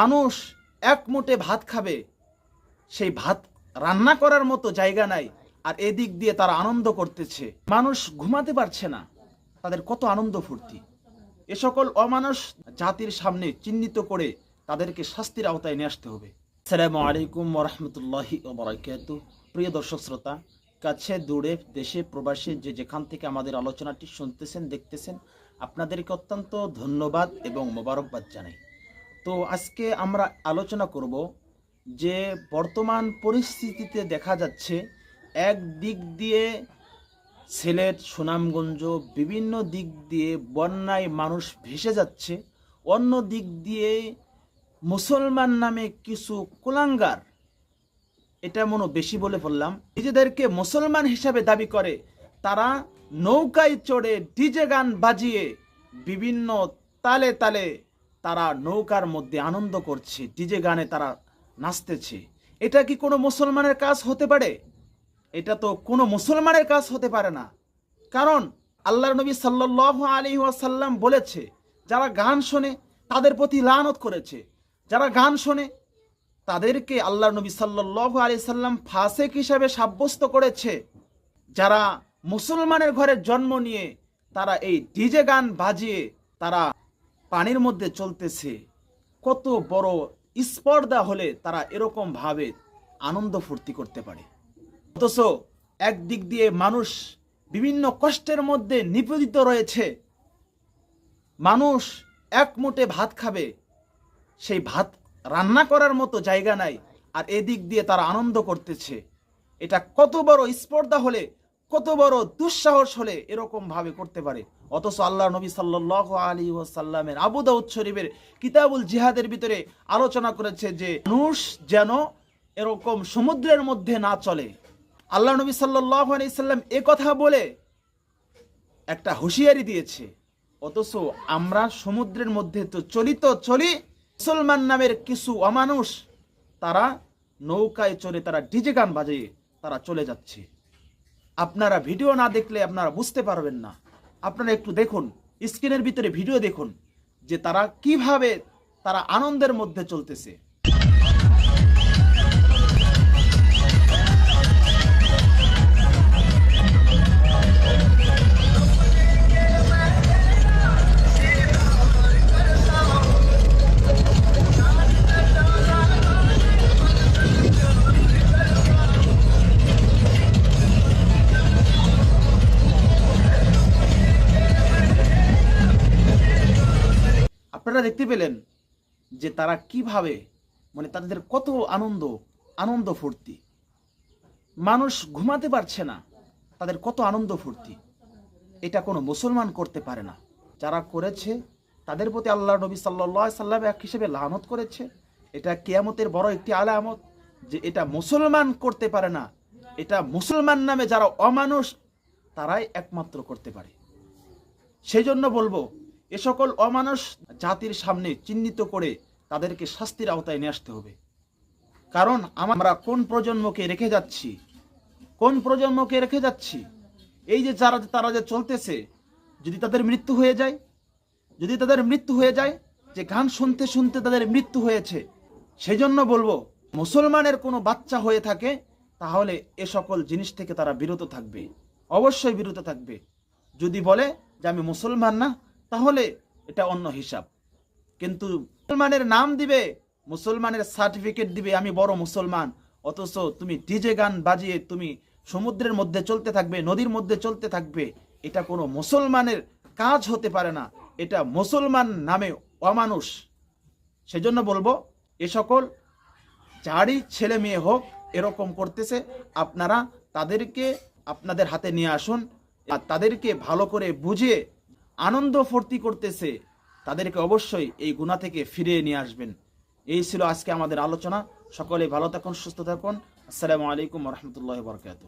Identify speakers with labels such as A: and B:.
A: মানুষ এক মুঠে ভাত খাবে। সেই ভাত রান্না করার মতো জায়গা নাই, আর এদিক দিয়ে তারা আনন্দ করতেছে। মানুষ ঘুমাতে পারছে না। তাদের কত আনন্দ ফুর্তি। এ সকল অমানুষ জাতির সামনে চিহ্নিত করে তাদেরকে শাস্তির আওতায় নিয়ে আসতে হবে। আসসালামু আলাইকুম ওরহমতুল্লাহি প্রিয় দর্শক শ্রোতা, কাছে, দূরে, দেশে, প্রবাসী যে যেখান থেকে আমাদের আলোচনাটি শুনতেছেন, দেখতেছেন, আপনাদেরকে অত্যন্ত ধন্যবাদ এবং মোবারকবাদ জানাই। তো আজকে আমরা আলোচনা করব যে বর্তমান পরিস্থিতিতে দেখা যাচ্ছে এক দিক দিয়ে সিলেট, সুনামগঞ্জ বিভিন্ন দিক দিয়ে বন্যায় মানুষ ভেসে যাচ্ছে, অন্য দিক দিয়ে মুসলমান নামে কিছু কুলাঙ্গার, এটা মনে বেশি বলে বললাম, নিজেদেরকে মুসলমান হিসাবে দাবি করে, তারা নৌকায় চড়ে ডিজে গান বাজিয়ে বিভিন্ন তালে তালে তারা নৌকার মধ্যে আনন্দ করছে, ডিজে গানে তারা নাচতেছে। এটা কি কোনো মুসলমানের কাজ হতে পারে? এটা তো কোনো মুসলমানের কাজ হতে পারে না। কারণ আল্লাহ নবী সাল্লাহ আলী ওয়াসাল্লাম বলেছে, যারা গান শোনে তাদের প্রতি লানত করেছে। যারা গান শোনে তাদেরকে আল্লাহ নবী সাল্লাহ আলি সাল্লাম ফাসেক হিসাবে সাব্যস্ত করেছে। যারা মুসলমানের ঘরে জন্ম নিয়ে তারা এই ডিজে গান বাজিয়ে তারা পানির মধ্যে চলতেছে। কত বড় স্পর্ধা হলে তারা এরকম ভাবে আনন্দ ফুর্তি করতে পারে। অথচ একদিক দিয়ে মানুষ বিভিন্ন কষ্টের মধ্যে নিপীড়িত রয়েছে। মানুষ এক মুঠে ভাত খাবে, সেই ভাত রান্না করার মতো জায়গা নাই, আর এদিক দিয়ে তারা আনন্দ করতেছে। এটা কত বড় স্পর্ধা হলে কত বড় দুঃসাহস হলে এরকম ভাবে করতে পারে। অথচ আল্লাহ নবী সাল্লাহ আলী ওসাল্লামের আবু দাউদ শরীফের কিতাবুল জিহাদের ভিতরে আলোচনা করেছে যে, মানুষ যেন এরকম সমুদ্রের মধ্যে না চলে। আল্লাহ নবী সাল্লাহ আলি সাল্লাম এ কথা বলে একটা হুঁশিয়ারি দিয়েছে। অথচ আমরা সমুদ্রের মধ্যে তো চলিত চলি, মুসলমান নামের কিছু অমানুষ, তারা নৌকায় চড়ে তারা ডিজে গান বাজিয়ে তারা চলে যাচ্ছে। আপনারা ভিডিও না দেখলে আপনারা বুঝতে পারবেন না। আপনারা একটু দেখুন, স্ক্রিনের ভিতরে ভিডিও দেখুন, যে তারা কীভাবে তারা আনন্দের মধ্যে চলতেছে। আপনারা দেখতে পেলেন যে তারা কীভাবে মানে তাদের কত আনন্দ আনন্দ ফুর্তি। মানুষ ঘুমাতে পারছে না, তাদের কত আনন্দ ফুর্তি। এটা কোনো মুসলমান করতে পারে না। যারা করেছে, তাদের প্রতি আল্লাহ নবী সাল্লাহ সাল্লাম এক হিসেবে লানত করেছে। এটা কেয়ামতের বড় একটি আলামত যে এটা মুসলমান করতে পারে না। এটা মুসলমান নামে যারা অমানুষ, তারাই একমাত্র করতে পারে। সেই জন্য বলব এ সকল অমানুষ জাতির সামনে চিহ্নিত করে তাদেরকে শাস্তির আওতায় নিয়ে আসতে হবে। কারণ আমরা কোন প্রজন্মকে রেখে যাচ্ছি? কোন প্রজন্মকে রেখে যাচ্ছি? এই যে যারা, তারা যে চলতেছে, যদি তাদের মৃত্যু হয়ে যায়, যদি তাদের মৃত্যু হয়ে যায়, যে গান শুনতে শুনতে তাদের মৃত্যু হয়েছে সেই জন্য বলব, মুসলমানের কোনো বাচ্চা হয়ে থাকে, তাহলে এ সকল জিনিস থেকে তারা বিরত থাকবে। অবশ্যই বিরত থাকবে। যদি বলে যে আমি মুসলমান না তাহলে এটা অন্য হিসাব। কিন্তু মুসলমানের নাম দিবে, মুসলমানের সার্টিফিকেট দিবে, আমি বড় মুসলমান, অথচ তুমি ডিজে গান বাজিয়ে তুমি সমুদ্রের মধ্যে চলতে থাকবে, নদীর মধ্যে চলতে থাকবে, এটা কোনো মুসলমানের কাজ হতে পারে না। এটা মুসলমান নামে অমানুষ। সেজন্য বলব, এ সকল যারই ছেলে মেয়ে হোক, এরকম করতেছে, আপনারা তাদেরকে আপনাদের হাতে নিয়ে আসুন, আর তাদেরকে ভালো করে বুঝিয়ে আনন্দ ফুর্তি করতেছে, তাদেরকে অবশ্যই এই গুণা থেকে ফিরিয়ে নিয়ে আসবেন। এই ছিল আজকে আমাদের আলোচনা। সকলে ভালো থাকুন, সুস্থ থাকুন। আসসালামু আলাইকুম রহমতুল্লাহ বরকাত